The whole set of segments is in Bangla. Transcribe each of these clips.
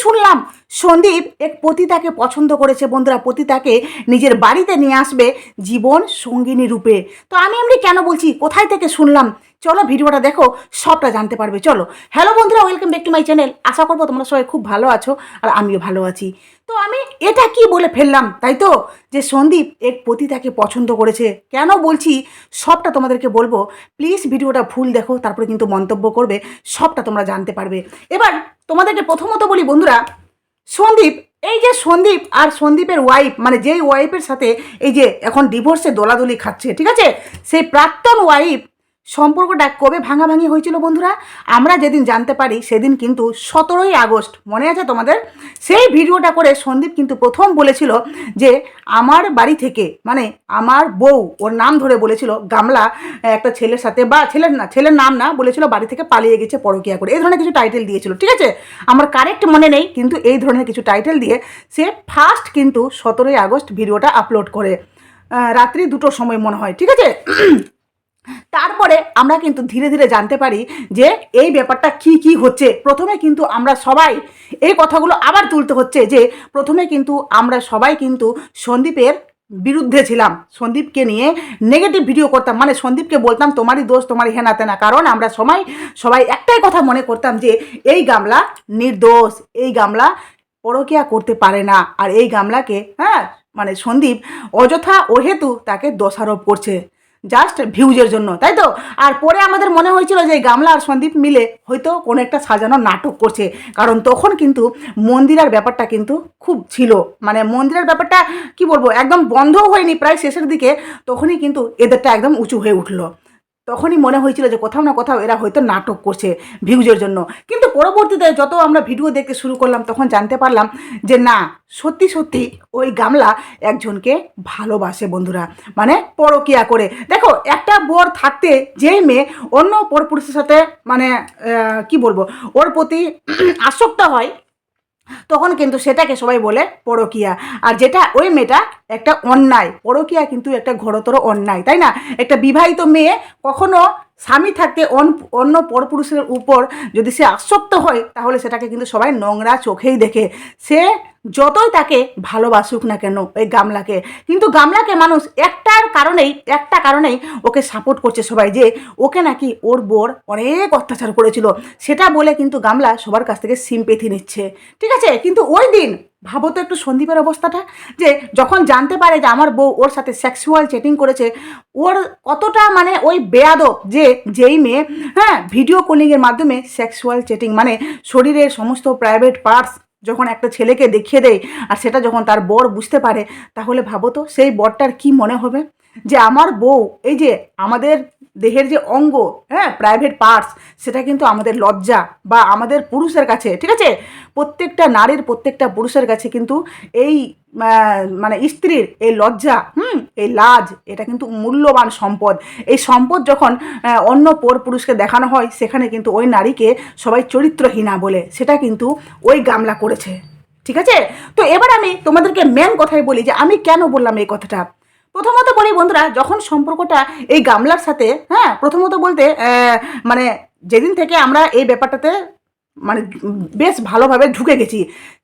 শুনলাম। সন্দীপ এক পতিতাকে পছন্দ করেছে বন্ধুরা। পতিতাকে নিজের বাড়িতে নিয়ে আসবে জীবন সঙ্গিনী রূপে। তো আমি এমনি কেন বলছি? কোথায় থেকে শুনলাম? চলো ভিডিওটা দেখো, সবটা জানতে পারবে। চলো। হ্যালো বন্ধুরা, welcome back to my channel. আশা করব তোমরা সবাই খুব ভালো আছো আর আমিও ভালো আছি। তো আমি এটা কি বলে ফেললাম, তাই তো? যে সন্দীপ এক পতিতাকে পছন্দ করেছে। কেন বলছি? সবটা তোমাদেরকে বলব। প্লিজ ভিডিওটা ফুল দেখো, তারপরে কিন্তু মন্তব্য করবে, সবটা তোমরা জানতে পারবে। এবার তোমাদেরকে প্রথমত বলি বন্ধুরা সন্দীপ, এই যে সন্দীপ আর সন্দীপের ওয়াইফ মানে যেই ওয়াইফের সাথে এই যে এখন ডিভোর্সে দোলাদুলি খাচ্ছে, ঠিক আছে? সেই প্রাক্তন ওয়াইফ সম্পর্কটা কবে ভাঙাভাঙি হয়েছিল বন্ধুরা, আমরা যেদিন জানতে পারি সেদিন কিন্তু সতেরোই আগস্ট, মনে আছে তোমাদের? সেই ভিডিওটা করে সন্দীপ কিন্তু প্রথম বলেছিল যে আমার বাড়ি থেকে মানে আমার বউ, ওর নাম ধরে বলেছিল গামলা, একটা ছেলের সাথে, বা ছেলের না, ছেলের নাম না, বলেছিল বাড়ি থেকে পালিয়ে গেছে পরকিয়া করে। এই ধরনের কিছু টাইটেল দিয়েছিল, ঠিক আছে? আমার কারেক্ট মনে নেই, কিন্তু এই ধরনের কিছু টাইটেল দিয়ে সে ফার্স্ট কিন্তু সতেরোই আগস্ট ভিডিওটা আপলোড করে। রাত্রি দুটোর সময় মনে হয়, ঠিক আছে? তারপরে আমরা কিন্তু ধীরে ধীরে জানতে পারি যে এই ব্যাপারটা কি কি হচ্ছে। প্রথমে কিন্তু আমরা সবাই এই কথাগুলো আবার তুলতে হচ্ছে যে প্রথমে কিন্তু আমরা সবাই কিন্তু সন্দীপের বিরুদ্ধে ছিলাম। সন্দীপকে নিয়ে নেগেটিভ ভিডিও করতাম। মানে সন্দীপকে বলতাম, তোমারই দোষ, তোমারই হেনা তেনা কারণ আমরা সবাই সবাই একটাই কথা মনে করতাম যে এই গামলা নির্দোষ, এই গামলা পরকিয়া করতে পারে না। আর এই গামলাকে হ্যাঁ মানে সন্দীপ অযথা অহেতু তাকে দোষারোপ করছে। জাস্ট ভিউজের জন্য, তাই তো? আর পরে আমাদের মনে হয়েছিল যে গামলা আর সন্দীপ মিলে হয়তো কোনো একটা সাজানো নাটক করছে। কারণ তখন কিন্তু মন্দিরার ব্যাপারটা কিন্তু খুব ছিল। মানে মন্দিরের ব্যাপারটা কি বলব, একদম বন্ধও হয়নি। প্রায় শেষের দিকে তখনই কিন্তু এদেরটা একদম উঁচু হয়ে উঠল। তখনই মনে হয়েছিল যে কোথাও না কোথাও এরা হয়তো নাটক করছে ভিউজের জন্য। কিন্তু পরবর্তীতে যত আমরা ভিডিও দেখতে শুরু করলাম, তখন জানতে পারলাম যে না, সত্যি সত্যি ওই গামলা একজনকে ভালোবাসে বন্ধুরা। মানে পরকিয়া করে। দেখো, একটা বর থাকতে যেই মেয়ে অন্য পরপুরুষের সাথে মানে কি বলব, ওর প্রতি আসক্ত হয় তখন কিন্তু সেটাকে সবাই বলে পরকিয়া। আর যেটা ওই মেয়েটা একটা অন্যায়। পরকিয়া কিন্তু একটা ঘরতর অন্যায়, তাই না? একটা বিবাহিত মেয়ে কখনো স্বামী থাকতে অন- অন্য পরপুরুষের উপর যদি সে আসক্ত হয়, তাহলে সেটাকে কিন্তু সবাই নোংরা চোখেই দেখে। সে যতই তাকে ভালোবাসুক না কেন ওই গামলাকে, কিন্তু গামলাকে মানুষ একটার কারণেই, একটা কারণেই ওকে সাপোর্ট করছে সবাই যে ওকে নাকি ওর বোর অনেক অত্যাচার করেছিল। সেটা বলে কিন্তু গামলা সবার কাছ থেকে সিম্পেথি নিচ্ছে। ঠিক আছে? কিন্তু ওই দিন, ভাবো তো একটু সন্দীপের অবস্থাটা, যে যখন জানতে পারে যে আমার বউ ওর সাথে সেক্সুয়াল চেটিং করেছে, ওর কতটা মানে ওই বেয়াদব যে যেই মেয়ে হ্যাঁ ভিডিও কলিংয়ের মাধ্যমে সেক্সুয়াল চেটিং মানে শরীরের সমস্ত প্রাইভেট পার্টস যখন একটা ছেলেকে দেখিয়ে দেয় আর সেটা যখন তার বর বুঝতে পারে, তাহলে ভাবো তো সেই বরটার কি মনে হবে? যে আমার বউ, এই যে আমাদের দেহের যে অঙ্গ হ্যাঁ প্রাইভেট পার্টস সেটা কিন্তু আমাদের লজ্জা বা আমাদের পুরুষের কাছে, ঠিক আছে? প্রত্যেকটা নারীর, প্রত্যেকটা পুরুষের কাছে কিন্তু এই মানে স্ত্রীর এই লজ্জা, হুম, এই লাজ, এটা কিন্তু মূল্যবান সম্পদ। এই সম্পদ যখন অন্য পর পুরুষকে দেখানো হয়, সেখানে কিন্তু ওই নারীকে সবাই চরিত্রহীনা বলে, সেটা কিন্তু ওই গামলা করেছে, ঠিক আছে? তো এবার আমি তোমাদেরকে মেন কথাই বলি যে, আমি কেন বললাম এই কথাটা? প্রথমত বলি বন্ধুরা, যখন সম্পর্কটা এই গামলার সাথে হ্যাঁ প্রথমত বলতে মানে যেদিন থেকে আমরা এই ব্যাপারটাতে মানে বেশ ভালোভাবে ঢুকে গেছি।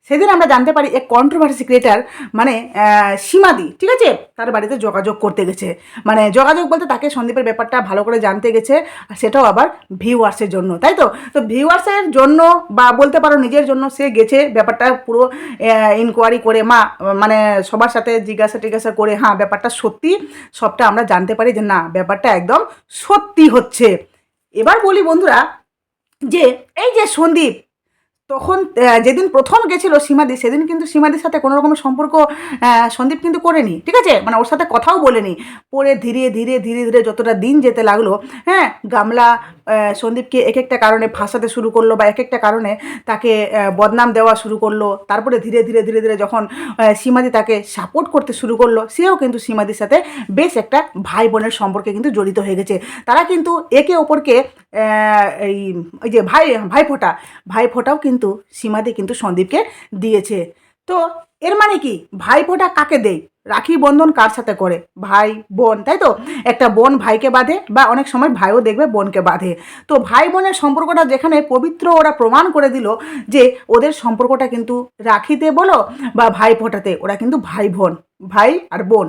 সেদিন আমরা জানতে পারি এক কন্ট্রোভার্সি ক্রিয়েটার মানে সীমাদি, ঠিক আছে? তার বাড়িতে যোগাযোগ করতে গেছে। মানে যোগাযোগ বলতে তাকে সন্দীপের ব্যাপারটা ভালো করে জানতে গেছে, আর সেটাও আবার ভিউয়ার্সের জন্য, তাই তো? তো ভিউয়ার্সের জন্য বা বলতে পারো নিজের জন্য সে গেছে, ব্যাপারটা পুরো ইনকোয়ারি করে, মা মানে সবার সাথে জিজ্ঞাসা টিজ্ঞাসা করে হ্যাঁ ব্যাপারটা সত্যি? সবটা আমরা জানতে পারি যে না, ব্যাপারটা একদম সত্যি হচ্ছে। এবার বলি বন্ধুরা যে এই যে সন্দীপ তখন যেদিন প্রথম গেছিল সীমাদি, সেদিন কিন্তু সীমাদির সাথে কোনো রকমের সম্পর্ক সন্দীপ কিন্তু করেনি, ঠিক আছে? মানে ওর সাথে কথাও বলেনি। পরে ধীরে ধীরে ধীরে ধীরে যতটা দিন যেতে লাগল হ্যাঁ গামলা সন্দীপকে এক একটা কারণে ফাঁসাতে শুরু করল বা এক একটা কারণে তাকে বদনাম দেওয়া শুরু করল। তারপরে ধীরে ধীরে ধীরে ধীরে যখন সীমাদি তাকে সাপোর্ট করতে শুরু করল, সেও কিন্তু সীমাদির সাথে বেশ একটা ভাই বোনের সম্পর্কে কিন্তু জড়িত হয়ে গেছে। তারা কিন্তু একে অপরকে এই যে ভাই, ভাইফোঁটা, ভাইফোঁটাও কিন্তু সীমাদি কিন্তু সন্দীপকে দিয়েছে। তো এর মানে কি? ভাইফোঁটা কাকে দেয়? রাখি বন্ধন কার সাথে করে? ভাই, বোন, তাই তো? একটা বোন ভাইকে বাঁধে বা অনেক সময় ভাইও দেখবে বোনকে বাঁধে। তো ভাই বোনের সম্পর্কটা যেখানে পবিত্র ওরা প্রমাণ করে দিল যে ওদের সম্পর্কটা কিন্তু রাখিতে বলো বা ভাই ফোটাতে ওরা কিন্তু ভাই বোন। ভাই আর বোন।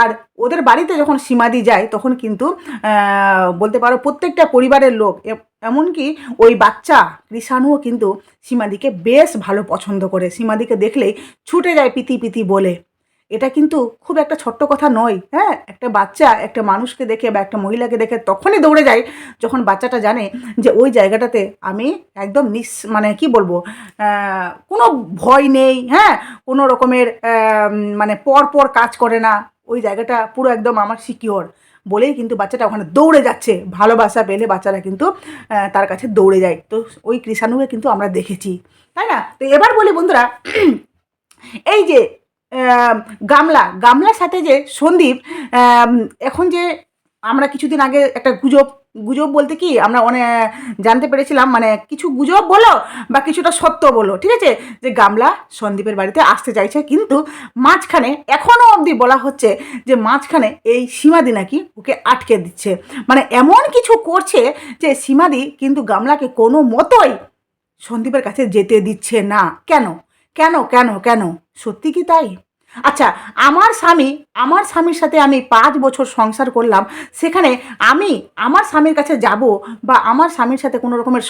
আর ওদের বাড়িতে যখন সীমাদি যায়, তখন কিন্তু বলতে পারো প্রত্যেকটা পরিবারের লোক এমনকি ওই বাচ্চা কৃষাণুও কিন্তু সীমাদিকে বেশ ভালো পছন্দ করে। সীমাদিকে দেখলেই ছুটে যায় পিতি পিতি বলে। এটা কিন্তু খুব একটা ছোট্ট কথা নয় হ্যাঁ? একটা বাচ্চা একটা মানুষকে দেখে বা একটা মহিলাকে দেখে তখনই দৌড়ে যায় যখন বাচ্চাটা জানে যে ওই জায়গাটাতে আমি একদম নিস মানে কি বলব কোনো ভয় নেই হ্যাঁ? কোনো রকমের মানে পর পর কাজ করে না। ওই জায়গাটা পুরো একদম আমার সিকিওর বলেই কিন্তু বাচ্চাটা ওখানে দৌড়ে যাচ্ছে। ভালোবাসা পেলে বাচ্চারা কিন্তু তার কাছে দৌড়ে যায়। তো ওই কৃষাণুকে কিন্তু আমরা দেখেছি। তাই না? তো এবার বলি বন্ধুরা, এই যে গামলা, গামলার সাথে যে সন্দীপ এখন যে আমরা কিছুদিন আগে একটা গুজব গুজব বলতে কি আমরা অনেক জানতে পেরেছিলাম মানে কিছু গুজব বলো বা কিছুটা সত্য বলো, ঠিক আছে? যে গামলা সন্দীপের বাড়িতে আসতে চাইছে, কিন্তু মাঝখানে এখনও অবধি বলা হচ্ছে যে মাঝখানে এই সীমাদি নাকি ওকে আটকে দিচ্ছে। মানে এমন কিছু করছে যে সীমাদি কিন্তু গামলাকে কোনো মতোই সন্দীপের কাছে যেতে দিচ্ছে না। কেন? কেন? কেন? কেন? সত্যি কি তাই? আচ্ছা আমার স্বামী, আমার স্বামীর সাথে আমি পাঁচ বছর সংসার করলাম, সেখানে আমি আমার স্বামীর কাছে যাব বা আমার স্বামীর সাথে কোনো রকমের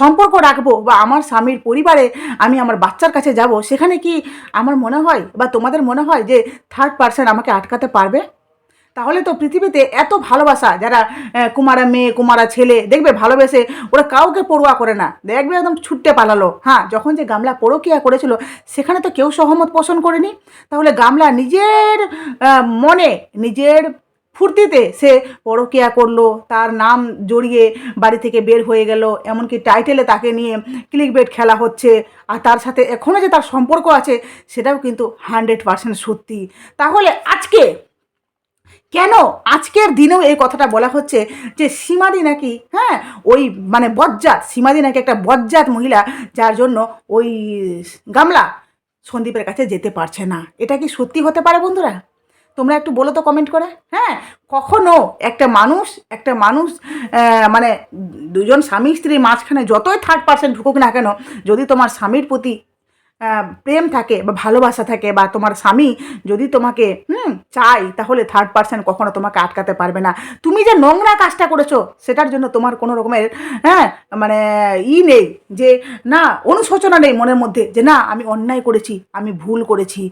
সম্পর্ক রাখব বা আমার স্বামীর পরিবারে আমি আমার বাচ্চার কাছে যাব, সেখানে কি আমার মনে হয় বা তোমাদের মনে হয় যে থার্ড পার্সন আমাকে আটকাতে পারবে? তাহলে তো পৃথিবীতে এত ভালোবাসা, যারা কুমারা মেয়ে, কুমারা ছেলে, দেখবে ভালোবেসে ওরা কাউকে পড়ুয়া করে না। দেখবে একদম ছুটতে পালালো। হ্যাঁ যখন যে গামলা পরকিয়া করেছিল, সেখানে তো কেউ সহমত পোষণ করেনি। তাহলে গামলা নিজের মনে, নিজের ফুর্তিতে সে পরকিয়া করল, তার নাম জড়িয়ে বাড়ি থেকে বের হয়ে গেল, এমনকি টাইটেলে তাকে নিয়ে ক্লিক বেট খেলা হচ্ছে, আর তার সাথে এখনও যে তার সম্পর্ক আছে, সেটাও কিন্তু হান্ড্রেড পার্সেন্ট সত্যি। তাহলে আজকে কেন? আজকের দিনেও এই কথাটা বলা হচ্ছে যে সীমাদি নাকি হ্যাঁ ওই মানে বজ্জাত, সীমাদি নাকি একটা বজ্জাত মহিলা যার জন্য ওই গামলা সন্দীপের কাছে যেতে পারছে না। এটা কি সত্যি হতে পারে বন্ধুরা? তোমরা একটু বলো তো কমেন্ট করে। হ্যাঁ কখনো একটা মানুষ একটা মানুষ মানে দুজন স্বামী স্ত্রীর মাঝখানে যতই থার্ড পার্সেন্ট ঢুকুক না কেন, যদি তোমার স্বামীর প্রতি প্রেম থাকে বা ভালোবাসা থাকে বা তোমার স্বামী যদি তোমাকে, হুম চাই তাহলে থার্ড পার্সন কখনো তোমাকে আটকাতে পারবে না। তুমি যে নোংরা কাজটা করেছ, সেটার জন্য তোমার কোনো রকমের হ্যাঁ মানে ই নেই যে, না, অনুশোচনা নেই মনের মধ্যে যে, না, আমি অন্যায় করেছি, আমি ভুল করেছি।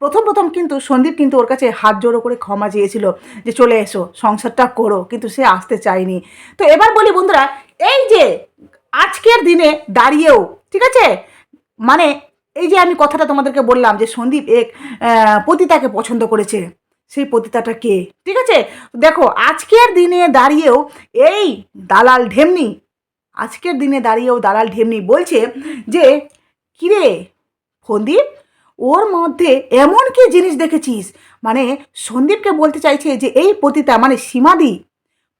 প্রথম প্রথম কিন্তু সন্দীপ কিন্তু ওর কাছে হাত জোড়ো করে ক্ষমা চেয়েছিল যে, চলে এসো, সংসারটা করো। কিন্তু সে আসতে চায়নি। তো এবার বলি বন্ধুরা, এই যে, আজকের দিনে দাঁড়িয়েও, ঠিক আছে? মানে এই যে আমি কথাটা তোমাদেরকে বললাম যে সন্দীপ এক পতিতাকে পছন্দ করেছে, সেই পতিতাটা কে? ঠিক আছে? দেখো, আজকের দিনে দাঁড়িয়েও এই দালাল ঢেমনি, আজকের দিনে দাঁড়িয়েও দালাল ঢেমনি বলছে যে, কিরে সন্দীপ, ওর মধ্যে এমন কি জিনিস দেখেছিস? মানে সন্দীপকে বলতে চাইছে যে, এই পতিতা মানে সীমাদি,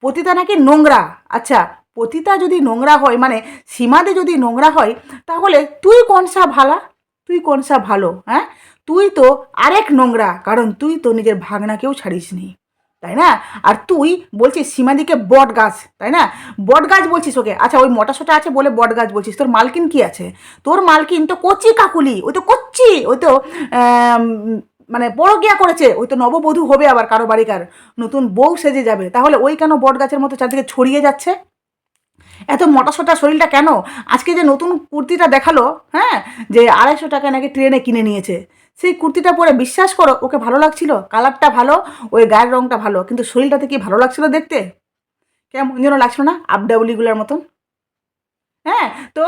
পতিতা নাকি নোংরা। আচ্ছা পতিতা যদি নোংরা হয় মানে সীমাদি যদি নোংরা হয়, তাহলে তুই কোনসা ভালা? তুই কোনসা ভালো হ্যাঁ? তুই তো আরেক নোংরা, কারণ তুই তো নিজের ভাগনাকেও ছাড়িস নি তাই না? আর তুই বলছিস সীমাদিকে বট গাছ তাই না? বট গাছ বলছিস ওকে? আচ্ছা ওই মোটা সোটা আছে বলে বট গাছ বলছিস, তোর মালকিন কি আছে? তোর মালকিন তো কচি কাকুলি, ওই তো কচ্ছি ওই তো মানে বড় গিয়া করেছে, ওই তো নববধূ হবে আবার কারও বাড়িকার, নতুন বউ সেজে যাবে, তাহলে ওই কেন বট গাছের মতো চারদিকে ছড়িয়ে যাচ্ছে? এত মোটা সোটা শরীরটা কেন? আজকে যে নতুন কুর্তিটা দেখাল হ্যাঁ যে আড়াইশো টাকা নাকি ট্রেনে কিনে নিয়েছে, সেই কুর্তিটা পরে বিশ্বাস করো, ওকে ভালো লাগছিল, কালারটা ভালো, ওই গায়ের রঙটা ভালো, কিন্তু শরীরটাতে কি ভালো লাগছিল দেখতে? কেমন যেন লাগছিল না আপডাবলিগুলোর মতন। হ্যাঁ তো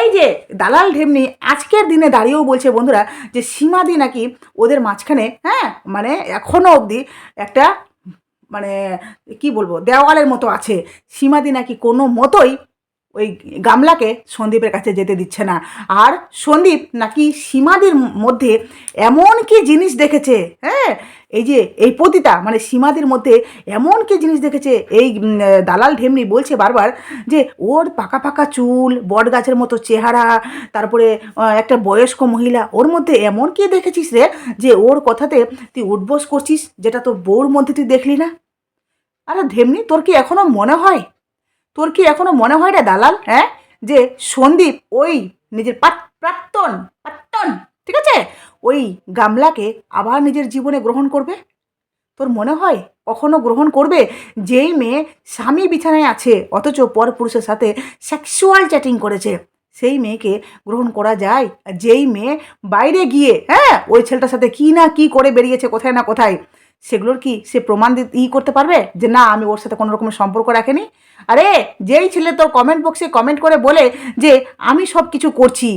এই যে দালাল ঢেমনি আজকের দিনে দাঁড়িয়েও বলছে বন্ধুরা যে সীমাদি নাকি ওদের মাঝখানে হ্যাঁ মানে এখনও অবধি একটা মানে কি বলব দেওয়ালের মতো আছে। সীমাদি নাকি কোনো মতোই ওই গামলাকে সন্দীপের কাছে যেতে দিচ্ছে না। আর সন্দীপ নাকি সীমাদির মধ্যে এমন কি জিনিস দেখেছে হ্যাঁ? এই যে, এই পতিতা মানে সীমাদির মধ্যে এমন কি জিনিস দেখেছে? এই দালাল ঢেমনি বলছে বারবার যে, ওর পাকা পাকা চুল বট গাছের মতো চেহারা, তারপরে একটা বয়স্ক মহিলা, ওর মধ্যে এমন কি দেখেছিস রে যে, ওর কথাতে তুই উঠবোস করছিস, যেটা তোর বউর মধ্যে তুই দেখলি না? আরে ঢেমনি, তোর কি এখনও মনে হয়? তোর কি এখনও মনে হয় রে দালাল? হ্যাঁ? যে সন্দীপ ওই নিজের প্রাক্তন প্রাক্তন, ঠিক আছে? ওই গামলাকে আবার নিজের জীবনে গ্রহণ করবে? তোর মনে হয় কখনো গ্রহণ করবে? যেই মেয়ে স্বামী বিছানায় আছে, অথচ পর পুরুষের সাথে সেক্সুয়াল চ্যাটিং করেছে, সেই মেয়েকে গ্রহণ করা যায়? আর যেই মেয়ে বাইরে গিয়ে হ্যাঁ? ওই ছেলেটার সাথে কি না কি করে বেরিয়েছে, কোথায় না কোথায়? সেগুলোর কি সে প্রমাণ ই করতে পারবে? যে না, আমি ওর সাথে কোনো রকমের সম্পর্ক রাখেনি। আরে, যেই ছেলে তোর কমেন্ট বক্সে কমেন্ট করে বলে যে, আমি সব কিছু করছি।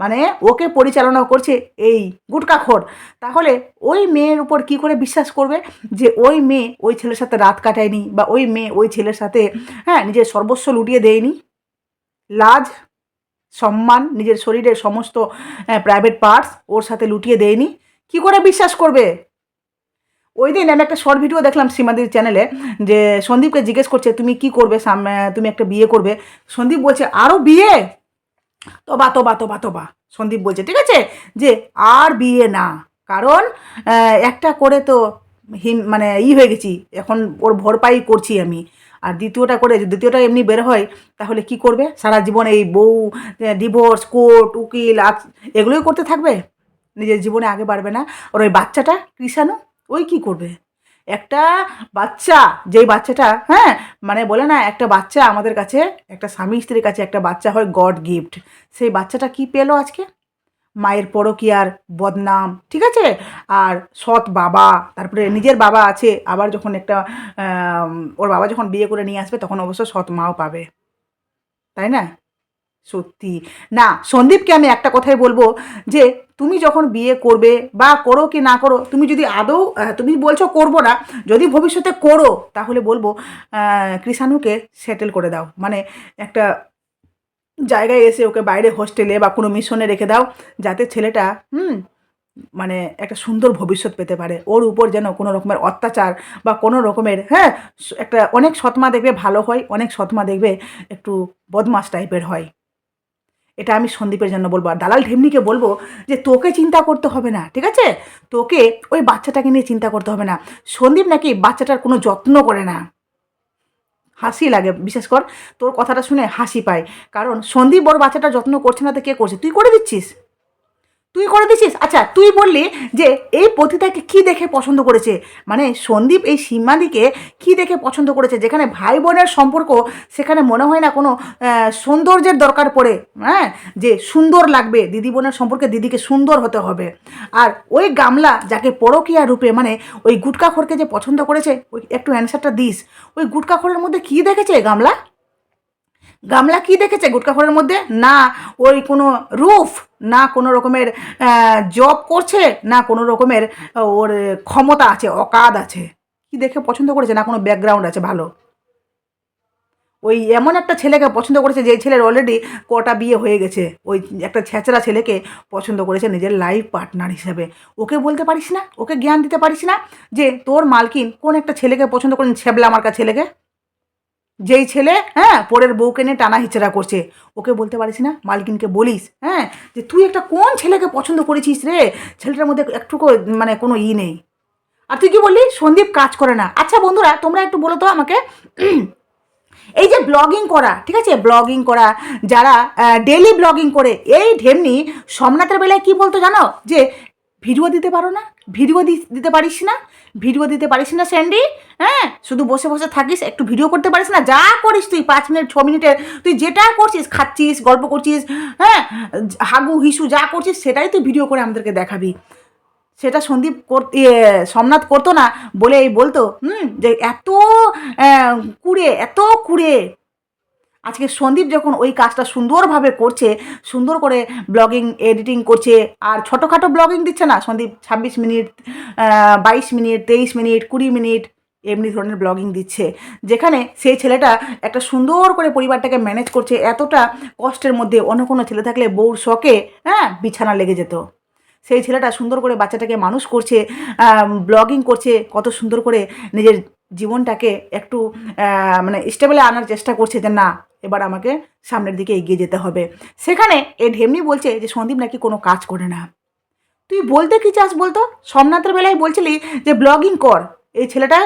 মানে ওকে পরিচালনা করছে এই গুটকাখোর তাহলে ওই মেয়ের উপর কি করে বিশ্বাস করবে যে, ওই মেয়ে ওই ছেলের সাথে রাত কাটায়নি বা ওই মেয়ে ওই ছেলের সাথে হ্যাঁ নিজের সর্বস্ব লুটিয়ে দেয়নি? লাজ, সম্মান, নিজের শরীরের সমস্ত প্রাইভেট পার্টস ওর সাথে লুটিয়ে দেয়নি? কি করে বিশ্বাস করবে? ওই দিন আমি একটা শর্ট ভিডিও দেখলাম সীমাদির চ্যানেলে যে সন্দীপকে জিজ্ঞেস করছে, তুমি কি করবে সাম- তুমি একটা বিয়ে করবে? সন্দীপ বলছে আরও বিয়ে? তোবা তোবা তোবা তোবা। সন্দীপ বলছে, ঠিক আছে? যে, আর বিয়ে না। কারণ একটা করে তো হিম মানে ই হয়ে গেছি, এখন ওর ভরপাই করছি আমি। আর দ্বিতীয়টা করে দ্বিতীয়টা এমনি বের হয়, তাহলে কি করবে? সারা জীবন এই বউ ডিভোর্স কোর্ট উকিল এগুলোই করতে থাকবে? নিজের জীবনে আগে বাড়বে না। ওর ওই বাচ্চাটা কৃষাণু? ওই কি করবে? একটা বাচ্চা, যেই বাচ্চাটা হ্যাঁ মানে বলে না, একটা বাচ্চা আমাদের কাছে, একটা স্বামী স্ত্রীর কাছে একটা বাচ্চা হয় গড গিফট। সেই বাচ্চাটা কি পেল আজকে? মায়ের পরকিয়ার বদনাম, ঠিক আছে? আর সৎ বাবা, তারপরে নিজের বাবা আছে, আবার যখন একটা ওর বাবা যখন বিয়ে করে নিয়ে আসবে, তখন অবশ্য সৎ মাও পাবে। তাই না? সত্যি। না, সন্দীপকে আমি একটা কথাই বলব যে, তুমি যখন বিয়ে করবে বা করো কি না করো, তুমি যদি আদৌ তুমি বলছো করব না, যদি ভবিষ্যতে করো, তাহলে বলব কৃষাণুকে সেটেল করে দাও। মানে একটা জায়গায় এসে ওকে বাইরে হোস্টেলে বা কোনো মিশনে রেখে দাও, যাতে ছেলেটা, হুম মানে একটা সুন্দর ভবিষ্যৎ পেতে পারে। ওর উপর যেন কোনো রকমের অত্যাচার বা কোনো রকমের হ্যাঁ একটা অনেক সৎমা দেখবে, ভালো হয়, অনেক সৎমা দেখবে, একটু বদমাস টাইপের হয়। এটা আমি সন্দীপের জন্য বলব। আর দালাল ঢেমনিকে বলব যে, তোকে চিন্তা করতে হবে না, ঠিক আছে? তোকে ওই বাচ্চাটাকে নিয়ে চিন্তা করতে হবে না। সন্দীপ নাকি বাচ্চাটার কোনো যত্ন করে না। হাসি লাগে বিশেষ কর। তোর কথাটা শুনে হাসি পায়। কারণ সন্দীপ ওর বাচ্চাটা যত্ন করছে না, তো কে করছে? তুই করে দিচ্ছিস? তুই করে দিছিস? আচ্ছা তুই বললি যে এই পতিতাকে কি দেখে পছন্দ করেছে? মানে সন্দীপ এই সীমাদিকে কি দেখে পছন্দ করেছে? যেখানে ভাই বোনের সম্পর্ক, সেখানে মনে হয় না কোনো সৌন্দর্যের দরকার পড়ে হ্যাঁ? যে সুন্দর লাগবে দিদি বোনের সম্পর্কে, দিদিকে সুন্দর হতে হবে। আর ওই গামলা যাকে পরকিয়া রূপে মানে ওই গুটকাখোরকে যে পছন্দ করেছে, ওই একটু অ্যান্সারটা দিস। ওই গুটকাখোরের মধ্যে কি দেখেছে গামলা? গামলা কি দেখেছে গুটকাখোরের মধ্যে? না, ওই কোনো রুফ, না কোনো রকমের জব করছে, না কোনো রকমের ওর ক্ষমতা আছে, অকাদ আছে। কি দেখে পছন্দ করেছে? না কোনো ব্যাকগ্রাউন্ড আছে, ভালো। ওই এমন একটা ছেলেকে পছন্দ করেছে, যে ছেলের অলরেডি কটা বিয়ে হয়ে গেছে। ওই একটা ছেঁচড়া ছেলেকে পছন্দ করেছে নিজের লাইফ পার্টনার হিসেবে। ওকে বলতে পারিস না? ওকে জ্ঞান দিতে পারিস না? যে তোর মালকিন কোন একটা ছেলেকে পছন্দ করেন, ছেবলা আমার ছেলেকে? যেই ছেলে হ্যাঁ পরের বউকে নিয়ে টানা হিচড়া করছে। ওকে বলতে পারিস না? মালকিনকে বলিস হ্যাঁ যে তুই একটা কোন ছেলেকে পছন্দ করেছিস রে? ছেলেটার মধ্যে একটুকু মানে কোনো ই নেই। আর তুই কি বললি? সন্দীপ কাজ করে না। আচ্ছা বন্ধুরা, তোমরা একটু বলো তো আমাকে। এই যে ব্লগিং করা, ঠিক আছে? ব্লগিং করা, যারা ডেলি ব্লগিং করে, এই ঢেমনি সোমনাথের বেলায় কি বলতো জানো? যে ভিডিও দিতে পারো না? ভিডিও দিতে পারিস না? ভিডিও দিতে পারিস না স্যান্ডি হ্যাঁ? শুধু বসে বসে থাকিস, একটু ভিডিও করতে পারিস না, যা করিস তুই পাঁচ মিনিট, ছ মিনিটের, তুই যেটা করছিস, খাচ্ছিস, গল্প করছিস হ্যাঁ? হাগু, হিসু, যা করছিস, সেটাই তুই ভিডিও করে আমাদেরকে দেখাবি। সেটা সন্দীপ করতে সোমনাথ করতো না বলে এই বলতো, হুম? যে এত কুড়ে এত কুড়ে আজকে সন্দীপ যখন ওই কাজটা সুন্দরভাবে করছে, সুন্দর করে ব্লগিং এডিটিং করছে, আর ছোটোখাটো ব্লগিং দিচ্ছে না, সন্দীপ ছাব্বিশ মিনিট বাইশ মিনিট, তেইশ মিনিট, কুড়ি মিনিট এমনি ধরনের ব্লগিং দিচ্ছে। যেখানে সেই ছেলেটা একটা সুন্দর করে পরিবারটাকে ম্যানেজ করছে, এতটা কষ্টের মধ্যে অন্য কোনো ছেলে থাকলে বউর শখে হ্যাঁ বিছানা লেগে যেত। সেই ছেলেটা সুন্দর করে বাচ্চাটাকে মানুষ করছে ব্লগিং করছে, কত সুন্দর করে নিজের জীবনটাকে একটু মানে স্টেবলে আনার চেষ্টা করছে যে না, এবার আমাকে সামনের দিকে এগিয়ে যেতে হবে। সেখানে এ ঢেমনি বলছে যে, সন্দীপ নাকি কোনো কাজ করে না। তুই বলতে কি চাস বলতো? সোমনাথের বেলায় বলছিলি যে ব্লগিং কর। এই ছেলেটা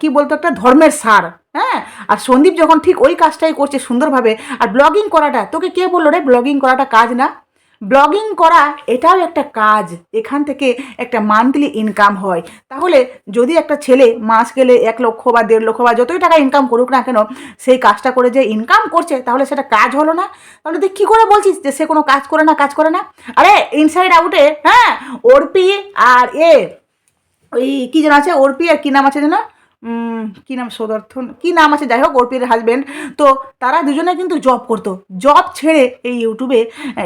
কি বলতো, একটা ধর্মের সার হ্যাঁ? আর সন্দীপ যখন ঠিক ওই কাজটাই করছে সুন্দরভাবে, আর ব্লগিং করাটা, তোকে কে বলল রে? ব্লগিং করাটা কাজ না? ব্লগিং করা এটাও একটা কাজ। এখান থেকে একটা মান্থলি ইনকাম হয়। তাহলে যদি একটা ছেলে মাস গেলে এক লক্ষ বা দেড় লক্ষ বা যতই টাকা ইনকাম করুক না কেন, সেই কাজটা করে যে ইনকাম করছে, তাহলে সেটা কাজ হলো না। তাহলে তুই কী করে বলছিস যে সে কোনো কাজ করে না, কাজ করে না? আরে ইনসাইড আউটে হ্যাঁ অর্পি আর এ, ওই কী যেন আছে অর্পি আর কী নাম আছে যেন? কী নাম, সদর্থন? কী নাম আছে? যাই হোক অর্পির হাজব্যান্ড তো তারা দুজনে কিন্তু জব করতো। জব ছেড়ে এই ইউটিউবে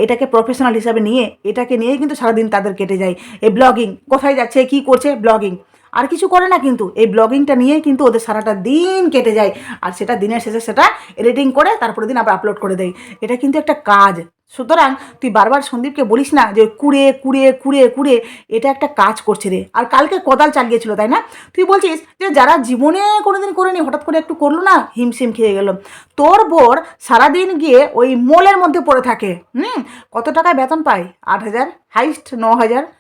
এটাকে প্রফেশনাল হিসাবে নিয়ে, এটাকে নিয়েই কিন্তু সারাদিন তাদের কেটে যায়। এই ব্লগিং কোথায় যাচ্ছে, কী করছে? ব্লগিং আর কিছু করে না কিন্তু। এই ব্লগিংটা নিয়েই কিন্তু ওদের সারাটা দিন কেটে যায়। আর সেটা দিনের শেষে সেটা এডিটিং করে তারপরে দিন আবার আপলোড করে দেয়। এটা কিন্তু একটা কাজ। সুতরাং তুই বারবার সন্দীপকে বলিস না যে কুড়ে কুড়ে কুড়ে কুড়ে, এটা একটা কাজ করছে রে। আর কালকে কোদাল চালিয়েছিল, তাই না? তুই বলছিস যে যারা জীবনে কোনোদিন করেনি, হঠাৎ করে একটু করল না? হিমশিম খেয়ে গেল। তোর বোর সারাদিন গিয়ে ওই মোলের মধ্যে পড়ে থাকে। হুম? কত টাকায় বেতন পায়? আট হাজার হাইস্ট ন হাজার।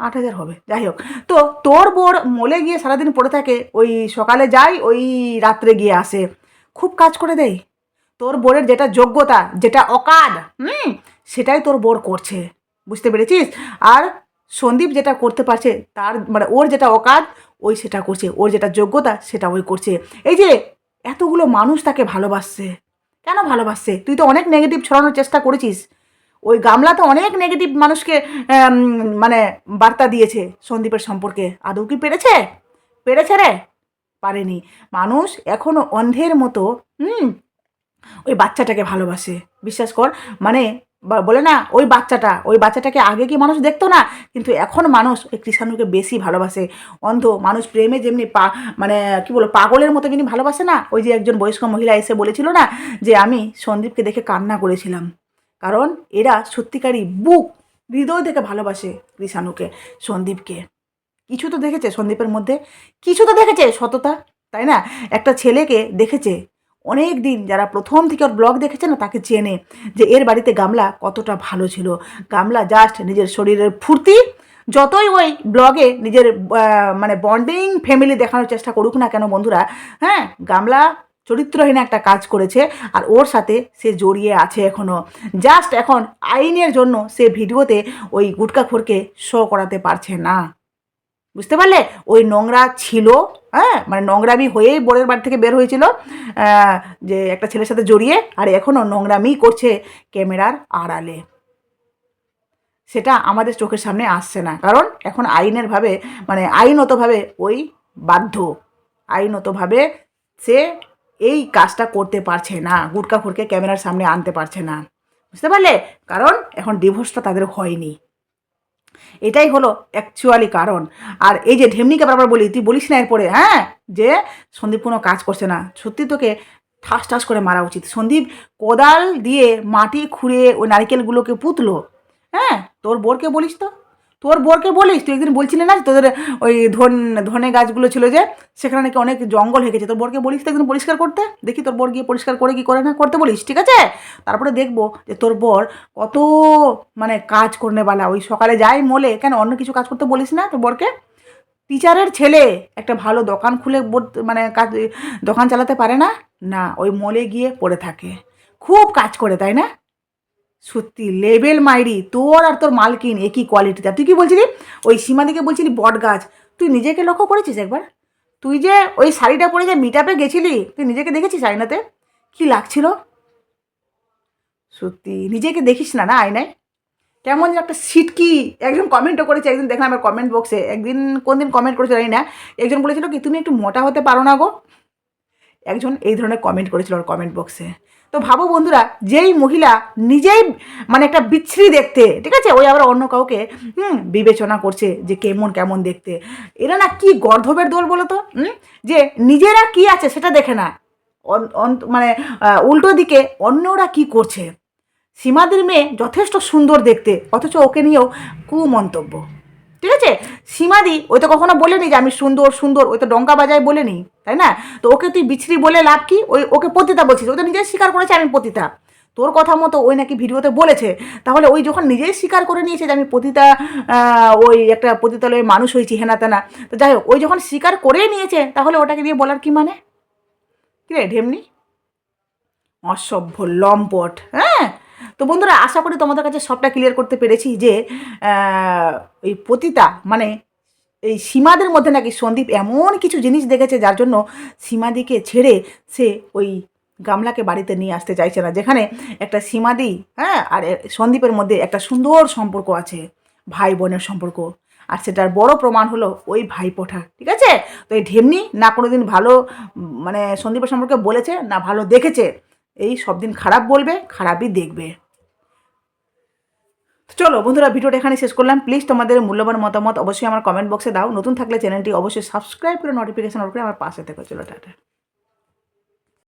আট হাজার হবে, যাই হোক। তো তোর বোর মোলে গিয়ে সারাদিন পড়ে থাকে, ওই সকালে যায় ওই রাত্রে গিয়ে আসে। খুব কাজ করে দেয়। তোর বোরের যেটা যোগ্যতা, যেটা অকাদ হুম, সেটাই তোর বোর করছে। বুঝতে পেরেছিস? আর সন্দীপ যেটা করতে পারছে, তার মানে ওর যেটা অকাদ ওই সেটা করছে। ওর যেটা যোগ্যতা, সেটা ওই করছে। এই যে এতগুলো মানুষ তাকে ভালোবাসছে। কেন ভালোবাসছে? তুই তো অনেক নেগেটিভ ছড়ানোর চেষ্টা করেছিস। ওই গামলা তো অনেক নেগেটিভ মানুষকে মানে বার্তা দিয়েছে সন্দীপের সম্পর্কে। আদৌ কি পেরেছে? পেরেছে রে? পারেনি। মানুষ এখনও অন্ধের মতো, হুম? ওই বাচ্চাটাকে ভালোবাসে। বিশ্বাস কর মানে বলে না, ওই বাচ্চাটা, ওই বাচ্চাটাকে আগে কি মানুষ দেখতো না? কিন্তু এখন মানুষ ওই কৃষাণুকে বেশি ভালোবাসে। অন্ধ মানুষ প্রেমে যেমনি পা মানে কি বলব, পাগলের মতো যিনি ভালোবাসে না? ওই যে একজন বয়স্ক মহিলা এসে বলেছিল না, যে আমি সন্দীপকে দেখে কান্না করেছিলাম। কারণ এরা সত্যিকারই বুক, হৃদয় থেকে ভালোবাসে কৃষাণুকে সন্দীপকে। কিছু তো দেখেছে সন্দীপের মধ্যে, কিছু তো দেখেছে সততা, তাই না? একটা ছেলেকে দেখেছে অনেক দিন যারা প্রথম থেকে ওর ব্লগ দেখেছে না, তাকে চেনে যে এর বাড়িতে গামলা কতটা ভালো ছিল। গামলা জাস্ট নিজের শরীরের ফুর্তি, যতই ওই ব্লগে নিজের মানে বন্ডিং ফ্যামিলি দেখানোর চেষ্টা করুক না কেন বন্ধুরা হ্যাঁ? গামলা চরিত্রহীন একটা কাজ করেছে আর ওর সাথে সে জড়িয়ে আছে এখনও জাস্ট এখন আইনের জন্য সে ভিডিওতে ওই গুটকাখোরকে শো করাতে পারছে না। বুঝতে পারলে? ওই নোংরা ছিল হ্যাঁ? মানে নোংরামি হয়েই বোরের বাড়ি থেকে বের হয়েছিল যে একটা ছেলের সাথে জড়িয়ে আর এখনও নোংরামি করছে ক্যামেরার আড়ালে। সেটা আমাদের চোখের সামনে আসছে না, কারণ এখন আইনের ভাবে মানে আইনতভাবে ওই বাধ্য। আইনতভাবে সে এই কাজটা করতে পারছে না গুটকা গুটকাখোরকে ক্যামেরার সামনে আনতে পারছে না। বুঝতে পারলে? কারণ এখন ডিভোর্সটা তাদের হয়নি। এটাই হলো অ্যাকচুয়ালি কারণ। আর এই যে ঢেমনিকে বারবার বলি, তুই বলিস না এরপরে হ্যাঁ? যে সন্দীপ কোনো কাজ করছে না। সত্যি তোকে ঠাস ঠাস করে মারা উচিত। সন্দীপ কোদাল দিয়ে মাটি খুঁড়ে ওই নারকেলগুলোকে পুতলো। হ্যাঁ? তোর বোরকে বলিস তো? তোর বোরকে বলিস? তুই একদিন বলছিলি না তোদের ওই ধন, ধনে গাছগুলো ছিল যে, সেখানে নাকি অনেক জঙ্গল হয়ে গেছে তোর বোরকে বলিস তো একদিন পরিষ্কার করতে? দেখি তোর বোর গিয়ে পরিষ্কার করে কি করে না করতে বলিস, ঠিক আছে? তারপরে দেখব যে তোর বর কত মানে কাজ করনে বালা। ওই সকালে যায় মোলে, কেন অন্য কিছু কাজ করতে বলিস না তোর বরকে? টিচারের ছেলে একটা ভালো দোকান খুলে মানে কাজ, দোকান চালাতে পারে না? না, ওই মলে গিয়ে পড়ে থাকে। খুব কাজ করে, তাই না? সত্যি লেভেল মাইরি, তোর আর তোর মালকিন, একই কোয়ালিটিটা তুই কি বলছিলি? ওই সীমাদিকে বলছিলি বট গাছ। তুই নিজেকে লক্ষ্য করেছিস একবার? তুই যে ওই শাড়িটা পরে যে মিটাপে গেছিলি, তুই নিজেকে দেখেছিস আয়নাতে? কি লাগছিল? সত্যি, নিজেকে দেখিস না না আয়নায়? কেমন যেন একটা সিটকি, একজন কমেন্টও করেছে, একদিন দেখলাম আমার কমেন্ট বক্সে একদিন কোন দিন কমেন্ট করেছে জানি না। একজন বলেছিল কি, তুমি একটু মোটা হতে পারো না গো? একজন এই ধরনের কমেন্ট করেছিল ওর কমেন্ট বক্সে তো ভাবো বন্ধুরা, যেই মহিলা নিজেই মানে একটা বিচ্ছিরি দেখতে, ঠিক আছে? ওই আবার অন্য কাউকে, হুম, বিবেচনা করছে যে কেমন কেমন দেখতে। এরা না কি গর্ধবের দোল বলো তো? যে নিজেরা কি আছে সেটা দেখে না। মানে উল্টো দিকে অন্যরা কি করছে? সীমাদের মেয়ে যথেষ্ট সুন্দর দেখতে, অথচ ওকে নিয়েও কুমন্তব্য। ঠিক আছে? সীমাদি ওই তো কখনো বলেনি যে আমি সুন্দর সুন্দর ওই তো ডঙ্কা বাজায় বলেনি, তাই না? তো ওকে তুই বিছড়ি বলে লাভ কি? ওই, ওকে পতিতা বলছিস, ও তো নিজেই স্বীকার করেছে আমি পতিতা। তোর কথা মতো ওই নাকি ভিডিওতে বলেছে। তাহলে ওই যখন নিজেই স্বীকার করে নিয়েছে যে আমি পতিতা ওই একটা পতিতালয়ে মানুষ হয়েছি হেনা তেনা তো যাই হোক, ওই যখন স্বীকার করেই নিয়েছে, তাহলে ওটাকে দিয়ে বলার কি মানে? কি রে, ঢেমনি? অসভ্য লম্পট হ্যাঁ? তো বন্ধুরা, আশা করি তোমাদের কাছে সবটা ক্লিয়ার করতে পেরেছি যে এই পতিতা মানে এই সীমাদের মধ্যে নাকি সন্দীপ এমন কিছু জিনিস দেখেছে যার জন্য সীমাদিকে ছেড়ে সে ওই গামলাকে বাড়িতে নিয়ে আসতে চাইছে না, যেখানে একটা সীমাদি হ্যাঁ আর সন্দীপের মধ্যে একটা সুন্দর সম্পর্ক আছে ভাই বোনের সম্পর্ক। আর সেটার বড় প্রমাণ হলো ওই ভাইপোঠা ঠিক আছে? তো এই ঢেমনি না কোনোদিন ভালো মানে সন্দীপের সম্পর্কে বলেছে, না ভালো দেখেছে। এই সব দিন খারাপ বলবে, খারাপই দেখবে। চলো বন্ধুরা, ভিডিওটা এখানে শেষ করলাম। প্লিজ তোমাদের মূল্যবান মতামত অবশ্যই আমার কমেন্ট বক্সে দাও। নতুন থাকলে চ্যানেলটি অবশ্যই সাবস্ক্রাইব করে নোটিফিকেশন করে আমার পাশে থেকে। চলো, টাটা।